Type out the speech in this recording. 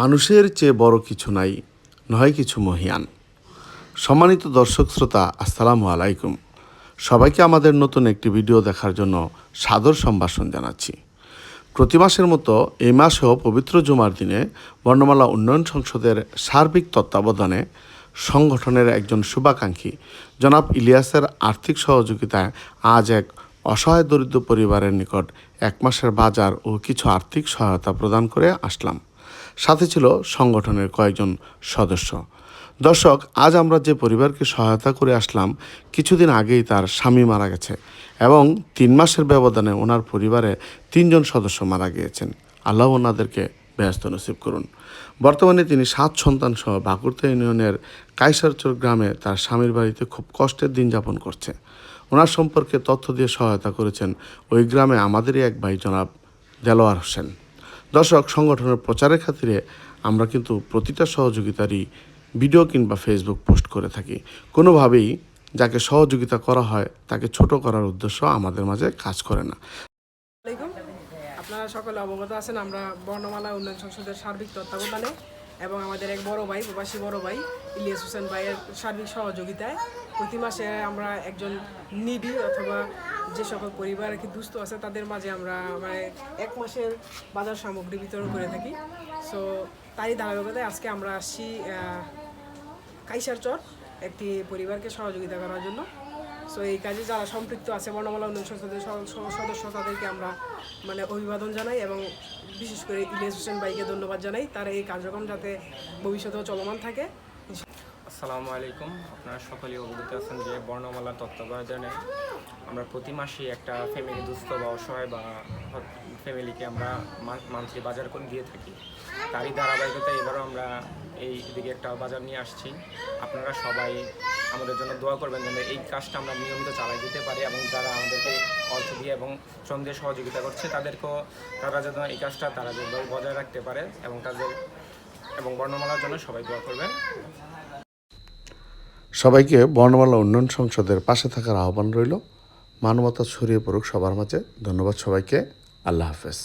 মানুষের চেয়ে বড় কিছু নাই, নয় কিছু মহিয়ান। সম্মানিত দর্শক শ্রোতা, আসসালামু আলাইকুম। সবাইকে আমাদের নতুন একটি ভিডিও দেখার জন্য সাদর সম্ভাষণ জানাচ্ছি। প্রতি মাসের মতো এই মাসেও পবিত্র জুমার দিনে বর্ণমালা উন্নয়ন সংসদের সার্বিক তত্ত্বাবধানে সংগঠনের একজন শুভাকাঙ্ক্ষী, জনাব ইলিয়াসের আর্থিক সহযোগিতায় আজ এক অসহায় দরিদ্র পরিবারের নিকট এক মাসের বাজার ও কিছু আর্থিক সহায়তা প্রদান করে আসলাম। সাথে ছিল সংগঠনের কয়েকজন সদস্য। দর্শক, আজ আমরা যে পরিবারকে সহায়তা করে আসলাম, কিছুদিন আগেই তার স্বামী মারা গেছে এবং তিন মাসের ব্যবধানে ওনার পরিবারে তিনজন সদস্য মারা গিয়েছেন। আল্লাহ ওনাদেরকে ব্যস্ত নসিব করুন। বর্তমানে তিনি সাত সন্তান সহ বাকুরতা ইউনিয়নের কাইসারচর গ্রামে তার স্বামীর বাড়িতে খুব কষ্টের দিন যাপন করছে। ওনার সম্পর্কে তথ্য দিয়ে সহায়তা করেছেন ওই গ্রামে আমাদেরই এক ভাই জনাব দেলোয়ার হোসেন। দর্শক, সংগঠনের প্রচারের খাতিরে আমরা কিন্তু প্রতিটা সহযোগিতারই ভিডিও কিংবা ফেসবুক পোস্ট করে থাকি। কোনোভাবেই যাকে সহযোগিতা করা হয়, তাকে ছোট করার উদ্দেশ্য আমাদের মাঝে কাজ করে না। আপনারা সকলে অবগত আছেন, আমরা বর্ণমালা উন্নয়ন সংসদের সার্বিক তত্ত্বাবধানে এবং আমাদের এক বড় ভাই, প্রবাসী বড় ভাই ইলিয়াস হোসেন ভাইয়ের সার্বিক সহযোগিতায় প্রতি মাসে আমরা একজন নিডি অথবা যে সকল পরিবার আর কি দুস্থ আছে তাদের মাঝে আমরা মানে এক মাসের বাজার সামগ্রী বিতরণ করে থাকি। সো তারই ধারাবাহিকতায় আজকে আমরা আসছি আহ, কাইসার চর একটি পরিবারকে সহযোগিতা করার জন্য। সো এই কাজে যারা সম্পৃক্ত আছে বর্ণমালা উন্নয়ন সংসদের সদস্য তাদেরকে আমরা মানে অভিবাদন জানাই এবং বিশেষ করে ইলিয়াস হোসেন ভাইকে ধন্যবাদ জানাই। তার এই কার্যক্রম যাতে ভবিষ্যতেও চলমান থাকে। আসসালামু আলাইকুম। আপনারা সকলেই অবগত আছেন যে বর্ণমালা তত্ত্বাবধানে আমরা প্রতি মাসে একটা ফ্যামিলি দুস্থ বা অসহায় বা ফ্যামিলিকে আমরা মান্থলি বাজার করে দিয়ে থাকি। তারই ধারাবাহিকতা এবারও আমরা এই দিকে একটা বাজার নিয়ে আসছি। আপনারা সবাই আমাদের জন্য দোয়া করবেন যেন এই কাজটা আমরা নিয়মিত চালাই দিতে পারি এবং যারা আমাদেরকে অর্থ দিয়ে এবং শ্রম সহযোগিতা করছে, তাদেরকেও তারা যেন এই কাজটা তারা যেভাবে বজায় রাখতে পারে এবং তাদের এবং বর্ণমালার জন্য সবাই দোয়া করবেন। সবাইকে বর্ণমালা উন্নয়ন সংসদের পাশে থাকার আহ্বান রইল। মানবতা ছড়িয়ে পড়ুক সবার মাঝে। ধন্যবাদ সবাইকে। আল্লাহ হাফেজ।